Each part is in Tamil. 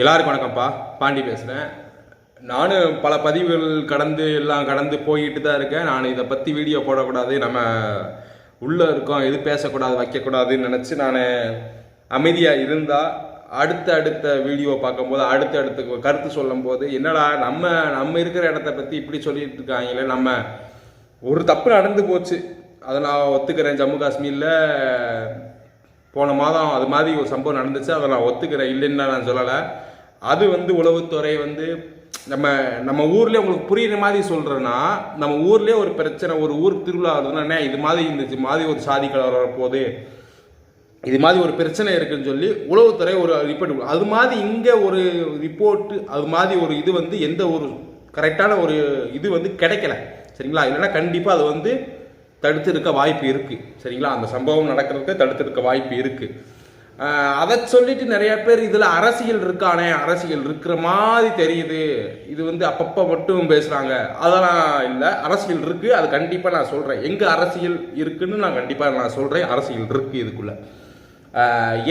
எல்லாருக்கும் வணக்கம்ப்பா. பாண்டி பேசுகிறேன் நானும் பல பதிவுகள் கடந்து எல்லாம் கடந்து போயிட்டு தான் இருக்கேன். நான் இதை பற்றி வீடியோ போடக்கூடாது. நம்ம உள்ளே இருக்கோம். எது பேசக்கூடாது வைக்கக்கூடாதுன்னு நினச்சி நான் அமைதியாக இருந்தால் அடுத்த அடுத்த வீடியோ பார்க்கும்போது அடுத்த அடுத்த கருத்து சொல்லும்போது என்னடா நம்ம நம்ம இருக்கிற இடத்த பற்றி இப்படி சொல்லிட்டு இருக்காங்களே நம்ம ஒரு தப்பு நடந்து போச்சு. அதை நான் ஒத்துக்கிறேன். ஜம்மு காஷ்மீரில் போன மாதம் அது மாதிரி ஒரு சம்பவம் நடந்துச்சு அதை நான் ஒத்துக்கிறேன் இல்லைன்னு நான் சொல்லலை. அது வந்து உளவுத்துறை வந்து நம்ம நம்ம ஊர்லேயே உங்களுக்கு புரியுற மாதிரி சொல்கிறேன்னா நம்ம ஊர்லேயே ஒரு பிரச்சனை ஒரு ஊர் திருவிழா வருதுன்னா இது மாதிரி இருந்துச்சு மாதிரி ஒரு சாதி கலர் வரப்போகுது. இது மாதிரி ஒரு பிரச்சனை இருக்குன்னு சொல்லி உளவுத்துறை ஒரு ரிப்போர்ட் அது மாதிரி இங்கே ஒரு ரிப்போர்ட்டு அது மாதிரி ஒரு இது வந்து எந்த ஒரு கரெக்டான ஒரு இது வந்து கிடைக்கல. சரிங்களா? இல்லைன்னா கண்டிப்பாக அது வந்து தடுத்து இருக்க வாய்ப்பு இருக்குது சரிங்களா? அந்த சம்பவம் நடக்கிறதுக்கு தடுத்து இருக்க. வாய்ப்பு இருக்குது அதை சொல்லிட்டு நிறைய பேர் இதில் அரசியல் இருக்கானே அரசியல் இருக்கிற மாதிரி தெரியுது. இது வந்து அப்பப்போ மட்டும் பேசுகிறாங்க அதெல்லாம் இல்லை. அரசியல் இருக்குது அது கண்டிப்பாக நான் சொல்கிறேன் எங்கே அரசியல் இருக்குன்னு நான் கண்டிப்பாக நான் சொல்கிறேன் அரசியல் இருக்குது இதுக்குள்ளே.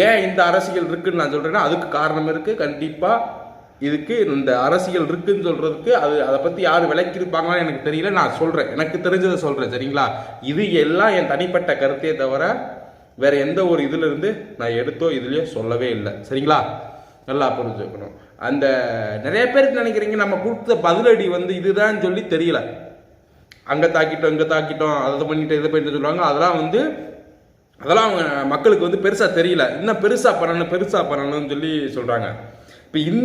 ஏன் இந்த அரசியல் இருக்குன்னு நான் சொல்கிறேன்னா அதுக்கு காரணம் இருக்குது கண்டிப்பாக இதுக்கு இந்த அரசியல் இருக்குன்னு சொல்கிறதுக்கு அது அதை பற்றி யார் விளக்கியிருப்பாங்கன்னு எனக்கு தெரியல. நான் சொல்கிறேன் எனக்கு தெரிஞ்சதை சொல்கிறேன் சரிங்களா? இது எல்லாம் என் தனிப்பட்ட கருத்தே தவிர வேற எந்த ஒரு இதுல இருந்து நான் எடுத்தோ இதுலயோ சொல்லவே இல்லை. சரிங்களா? நல்லா புரிஞ்சுக்கணும். அந்த நிறைய பேருக்கு நினைக்கிறீங்க நம்ம கொடுத்த பதிலடி வந்து இதுதான் சொல்லி தெரியல. அங்கே தாக்கிட்டோம் இங்கே தாக்கிட்டோம் அதை பண்ணிட்டு இதை பண்ணிட்டு சொல்லுவாங்க. அதெல்லாம் வந்து அதெல்லாம் அவங்க மக்களுக்கு வந்து பெருசாக தெரியல. இன்னும் பெருசாக பண்ணணும் பெருசாக பண்ணணும்னு சொல்லி சொல்கிறாங்க இப்போ இந்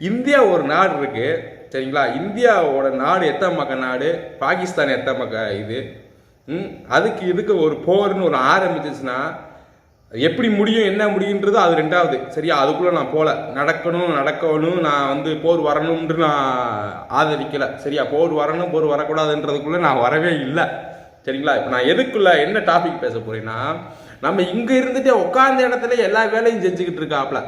இந்தியா ஒரு நாடு இருக்கு சரிங்களா? இந்தியாவோட நாடு எத்தனை மக்க நாடு பாகிஸ்தான் எத்தனை மக்க இது. ம், அதுக்கு இதுக்கு ஒரு போர்னு ஒரு ஆரம்பிச்சிச்சுன்னா எப்படி முடியும் என்ன முடியுன்றது அது ரெண்டாவது. சரியா? அதுக்குள்ளே நான் போகல நடக்கணும் நடக்கணும் நான் வந்து போர் வரணும்ன்று நான் ஆதரிக்கலை. சரியா? போர் வரணும் போர் வரக்கூடாதுன்றதுக்குள்ளே நான் வரவே இல்லை. சரிங்களா? இப்போ நான் எதுக்குள்ள என்ன டாபிக் பேச போகிறேன்னா நம்ம இங்கே இருந்துட்டு உட்காந்த இடத்துல எல்லா வேலையும் செஞ்சுக்கிட்டு இருக்காப்ல.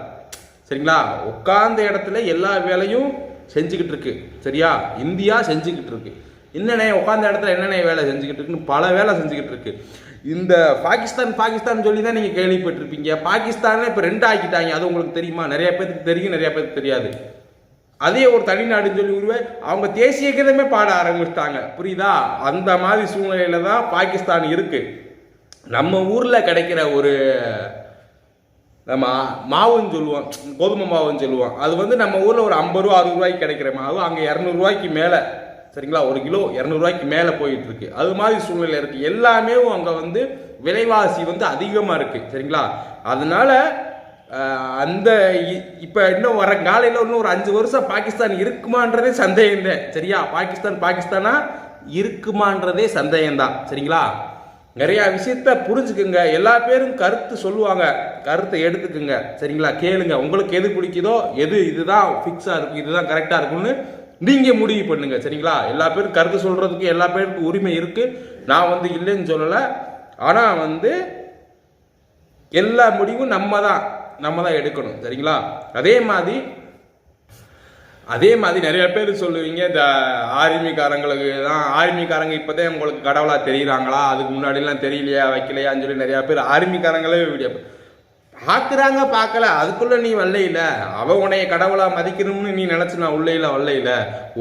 சரிங்களா? உட்கார்ந்த இடத்துல எல்லா வேலையும் செஞ்சுக்கிட்டு இருக்கு. சரியா? இந்தியா செஞ்சுக்கிட்டு இருக்கு. என்னென்ன உட்காந்த இடத்துல என்னென்ன வேலை செஞ்சுக்கிட்டு இருக்குன்னு பல வேலை செஞ்சுக்கிட்டு இருக்கு. இந்த பாகிஸ்தான் பாகிஸ்தான் சொல்லி தான் நீங்கள் கேள்விப்பட்டிருப்பீங்க. பாகிஸ்தானே இப்போ ரெண்டு ஆக்கிட்டாங்க. அது உங்களுக்கு தெரியுமா? நிறைய பேருக்கு தெரியும் நிறைய பேருக்கு தெரியாது. அதே ஒரு தனிநாடுன்னு சொல்லி உருவே அவங்க தேசிய கீதமே பாட ஆரம்பிச்சிட்டாங்க. புரியுதா? அந்த மாதிரி சூழ்நிலையில தான் பாகிஸ்தான் இருக்கு. நம்ம ஊரில் கிடைக்கிற ஒரு நம்ம மாவுன்னு சொல்லுவோம் கோதுமை மாவுன்னு சொல்லுவோம் அது வந்து நம்ம ஊரில் ஒரு ஐம்பது ரூபா அறுபது ரூபாய்க்கு கிடைக்கிற மாவு. அங்கே இரநூறுவாய்க்கு மேலே சரிங்களா? ஒரு கிலோ இரநூறுவாய்க்கு மேலே போயிட்டு இருக்கு. அது மாதிரி சூழ்நிலை இருக்கு. எல்லாமே அங்கே வந்து விலைவாசி வந்து அதிகமாக இருக்கு சரிங்களா? அதனால அந்த இ- இன்னும் வர காலையில் இன்னும் ஒரு அஞ்சு வருஷம் பாகிஸ்தான் இருக்குமான்றதே சந்தேகம் தான் சரியா? பாகிஸ்தான் பாகிஸ்தானா இருக்குமான்றதே சந்தேகம் தான் சரிங்களா? நிறையா விஷயத்த புரிஞ்சுக்குங்க. எல்லா பேரும் கருத்து சொல்லுவாங்க. கருத்தை எடுத்துக்குங்க. சரிங்களா? கேளுங்க. உங்களுக்கு எது பிடிக்குதோ எது இதுதான் ஃபிக்ஸாக இருக்கும் இதுதான் கரெக்டாக இருக்கும்னு நீங்கள் முடிவு பண்ணுங்க. சரிங்களா? எல்லா பேரும் கருத்து சொல்கிறதுக்கு எல்லா பேருக்கும் உரிமை இருக்குது நான் வந்து இல்லைன்னு சொல்லலை. ஆனால் வந்து எல்லா முடிவும் நம்ம தான். நம்ம தான் எடுக்கணும். சரிங்களா? அதே மாதிரி அதே மாதிரி நிறைய பேர் சொல்லுவீங்க இந்த ஆர்மிக்காரங்களுக்கு தான் ஆர்மிக்காரங்க இப்போதான் உங்களுக்கு கடவுளாக தெரியுறாங்களா? அதுக்கு முன்னாடிலாம் தெரியலையா வைக்கலையான்னு சொல்லி நிறையா பேர் ஆர்மிக்காரங்களே வீடியோ பார்க்குறாங்க பார்க்கல அதுக்குள்ளே நீ வரலையில அவ உன்னைய கடவுளாக மதிக்கணும்னு நீ நினச்சினா நான் உள்ளையில வரலையில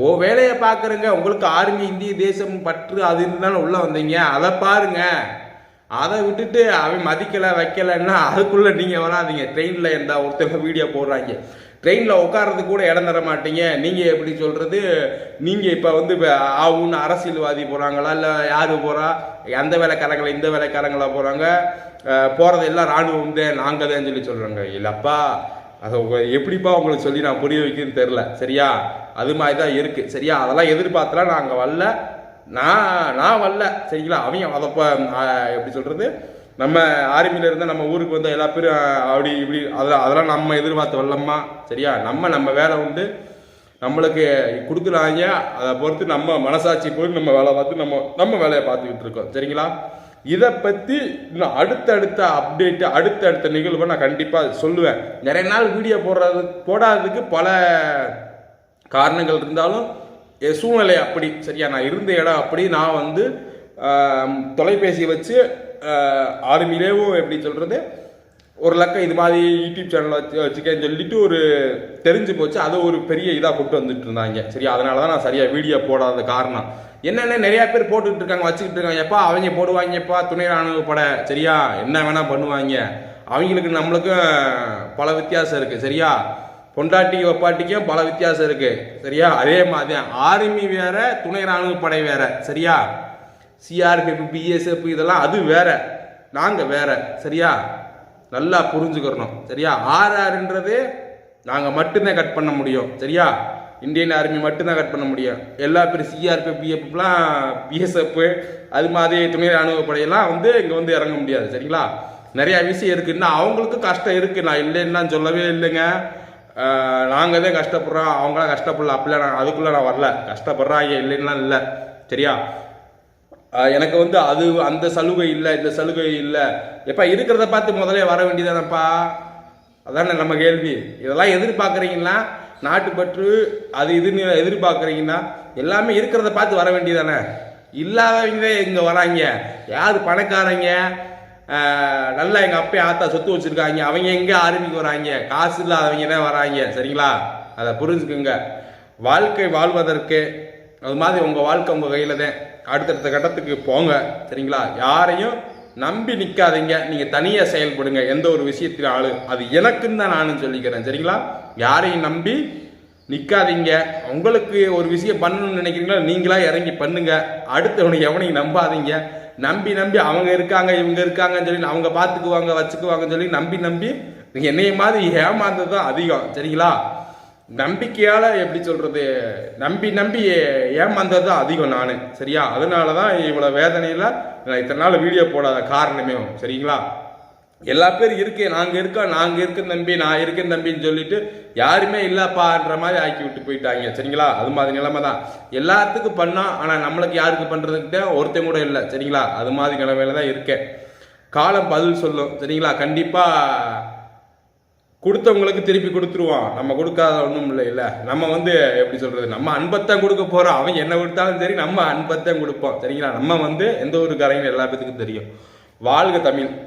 ஓ வேலையை பார்க்குறங்க உங்களுக்கு ஆர்மி இந்திய தேசம் பற்று அது இருந்தாலும் உள்ளே வந்தீங்க. அதை பாருங்க. அதை விட்டுட்டு அவன் மதிக்கலை வைக்கலைன்னா அதுக்குள்ளே நீங்கள் வராதீங்க. ட்ரெயினில் எந்த ஒருத்தர் வீடியோ போடுறாங்க. ட்ரெயினில் உட்காரதுக்கு கூட இடம் தர மாட்டீங்க. நீங்கள் எப்படி சொல்கிறது நீங்கள் இப்போ வந்து இப்ப ஆவுன்னு அரசியல்வாதி போகிறாங்களா இல்லை யார் போகிறா அந்த வேலைக்காரங்களை இந்த வேலைக்காரங்களா போகிறாங்க போகிறதெல்லாம் எல்லாம் ராணுவம் தான் நாங்கள் தான் சொல்லி சொல்கிறாங்க இல்லைப்பா அதை எப்படிப்பா உங்களுக்கு சொல்லி நான் புரிய வைக்கிறேன்னு தெரில சரியா? அது மாதிரி தான் இருக்குது சரியா? அதெல்லாம் எதிர்பார்த்தலாம் அங்கே வரல. நான் நான் வரல. சரிங்களா? அவங்க அதை இப்போ எப்படி சொல்கிறது நம்ம ஆர்மியில் இருந்தால் நம்ம ஊருக்கு வந்த எல்லா பேரும் அப்படி இப்படி அதெல்லாம் அதெல்லாம் நம்ம எதிர்பார்த்து வரலம்மா சரியா? நம்ம நம்ம வேலை உண்டு. நம்மளுக்கு கொடுக்குறாங்க அதை பொறுத்து நம்ம மனசாட்சி போய் நம்ம வேலை பார்த்து நம்ம நம்ம வேலையை பார்த்துக்கிட்டு இருக்கோம். சரிங்களா? இதை பற்றி இன்னும் அடுத்தடுத்த அப்டேட்டு அடுத்தடுத்த நிகழ்வை நான் கண்டிப்பாக சொல்லுவேன். நிறைய நாள் வீடியோ போடுறது போடாததுக்கு பல காரணங்கள் இருந்தாலும் என் சூழ்நிலை அப்படி. சரியா? நான் இருந்த இடம் அப்படி. நான் வந்து தொலைபேசி வச்சு ஆர்மிலேவும் எப்படி சொல்கிறது ஒரு லக்கம் இது மாதிரி யூடியூப் சேனல் வச்சு வச்சுக்கேன்னு சொல்லிட்டு ஒரு தெரிஞ்சு போச்சு. அதை ஒரு பெரிய இதாக கொண்டு வந்துட்டு இருந்தாங்க. சரி அதனால தான் நான் சரியாக வீடியோ போடாத காரணம். என்னென்ன நிறையா பேர் போட்டுக்கிட்டு இருக்காங்க வச்சுக்கிட்டு இருக்காங்க. எப்பா அவங்க போடுவாங்கப்பா துணை ராணுவ படை. சரியா? என்ன வேணால் பண்ணுவாங்க. அவங்களுக்கு நம்மளுக்கும் பல வித்தியாசம் இருக்குது சரியா? பொண்டாட்டிக்கு ஒப்பாட்டிக்கும் பல வித்தியாசம் இருக்கு. சரியா? அதே மாதிரி ஆர்மி வேற துணை ராணுவ படை வேற. சரியா? சிஆர்பிஎஃப் பிஎஸ்எஃப் இதெல்லாம் அது வேற. நாங்க வேற. சரியா? நல்லா புரிஞ்சுக்கிறணும் சரியா? ஆர்ஆர்ன்றது நாங்கள் மட்டும்தான் கட் பண்ண முடியும். சரியா? இந்தியன் ஆர்மி மட்டும்தான் கட் பண்ண முடியும். எல்லா பேர் சிஆர்பிஎஃப் பிஎஃப்லாம் பிஎஸ்எஃப் அது மாதிரி துணை ராணுவ படையெல்லாம் வந்து இங்கே வந்து இறங்க முடியாது. சரிங்களா? நிறைய விஷயம் இருக்குது இன்னும் அவங்களுக்கும் கஷ்டம் இருக்கு. நான் இல்லைன்னு சொல்லவே இல்லைங்க. நாங்கள் தான் கஷ்டப்படுறோம். அவங்களாம் கஷ்டப்படல. அப்படிலாம் நான் அதுக்குள்ளே நான் வரல. கஷ்டப்படுறாங்க இல்லைன்னா இல்லை. சரியா? எனக்கு வந்து அது அந்த சலுகை இல்லை இந்த சலுகை இல்லை. எப்போ இருக்கிறத பார்த்து முதல்ல வர வேண்டியதானப்பா அதானே நம்ம கேள்வி. இதெல்லாம் எதிர்பார்க்குறீங்கன்னா நாட்டுப்பற்று அது இதுன்னு எதிர்பார்க்குறீங்கன்னா எல்லாமே இருக்கிறத பார்த்து வர வேண்டியதானே இல்லாதவங்க இங்கே வராங்க. யார் பணக்காரங்க? நல்லா எங்கள் அப்பா ஆத்தா சொத்து வச்சுருக்காங்க. அவங்க எங்கே ஆரம்பிக்கு வராங்க? காசு இல்லாதவங்க தான் வராங்க? சரிங்களா? அதை புரிஞ்சுக்குங்க. வாழ்க்கை வாழ்வதற்கு அது மாதிரி உங்கள் வாழ்க்கை உங்கள் கையில் தான். அடுத்தடுத்த கட்டத்துக்கு போங்க. சரிங்களா? யாரையும் நம்பி நிற்காதீங்க நீங்கள் தனியாக செயல்படுங்க. எந்த ஒரு விஷயத்தினாலும் அது எனக்குன்னு தான் நானும் சொல்லிக்கிறேன். சரிங்களா? யாரையும் நம்பி நிற்காதீங்க உங்களுக்கு ஒரு விஷயம் பண்ணணும்னு நினைக்கிறீங்களா நீங்களாக இறங்கி பண்ணுங்கள் அடுத்தவனை எவனையும் நம்பாதீங்க. நம்பி நம்பி அவங்க இருக்காங்க இவங்க இருக்காங்கன்னு சொல்லி அவங்க பார்த்துக்குவாங்க வச்சுக்குவாங்கன்னு சொல்லி நம்பி நம்பி என்னைய மாதிரி ஏமாந்தது தான் அதிகம் சரிங்களா? நம்பிக்கையால் எப்படி சொல்கிறது நம்பி நம்பி ஏமாந்தது தான் அதிகம் நான் சரியா? அதனால தான் இவ்வளோ வேதனையில் நான் இத்தனை நாள் வீடியோ போடாத காரணமே சரிங்களா? எல்லா பேரும் இருக்கேன் நாங்கள் இருக்கோம் நாங்கள் இருக்கேன் தம்பி நான் இருக்கேன் தம்பின்னு சொல்லிட்டு யாருமே இல்லைப்பான்ற மாதிரி ஆக்கி விட்டு போயிட்டாங்க. சரிங்களா? அது மாதிரி நிலைமை தான். எல்லாத்துக்கும் பண்ணோம் ஆனால் நம்மளுக்கு யாருக்கு பண்ணுறதுக்கிட்ட ஒருத்தன் கூட இல்லை. சரிங்களா? அது மாதிரி நிலைமையில தான் இருக்கேன் காலம் பதில் சொல்லும். சரிங்களா? கண்டிப்பாக கொடுத்தவங்களுக்கு திருப்பி கொடுத்துருவான். நம்ம கொடுக்காத ஒன்றும் இல்லை இல்லை. நம்ம வந்து எப்படி சொல்கிறது நம்ம அன்பத்தான் கொடுக்க போகிறோம் அவன் என்ன கொடுத்தாலும் சரி நம்ம அன்பத்தான் கொடுப்போம். சரிங்களா? நம்ம வந்து எந்த ஒரு கரையும் எல்லா பேத்துக்கும் தெரியும். வாழ்க தமிழ்.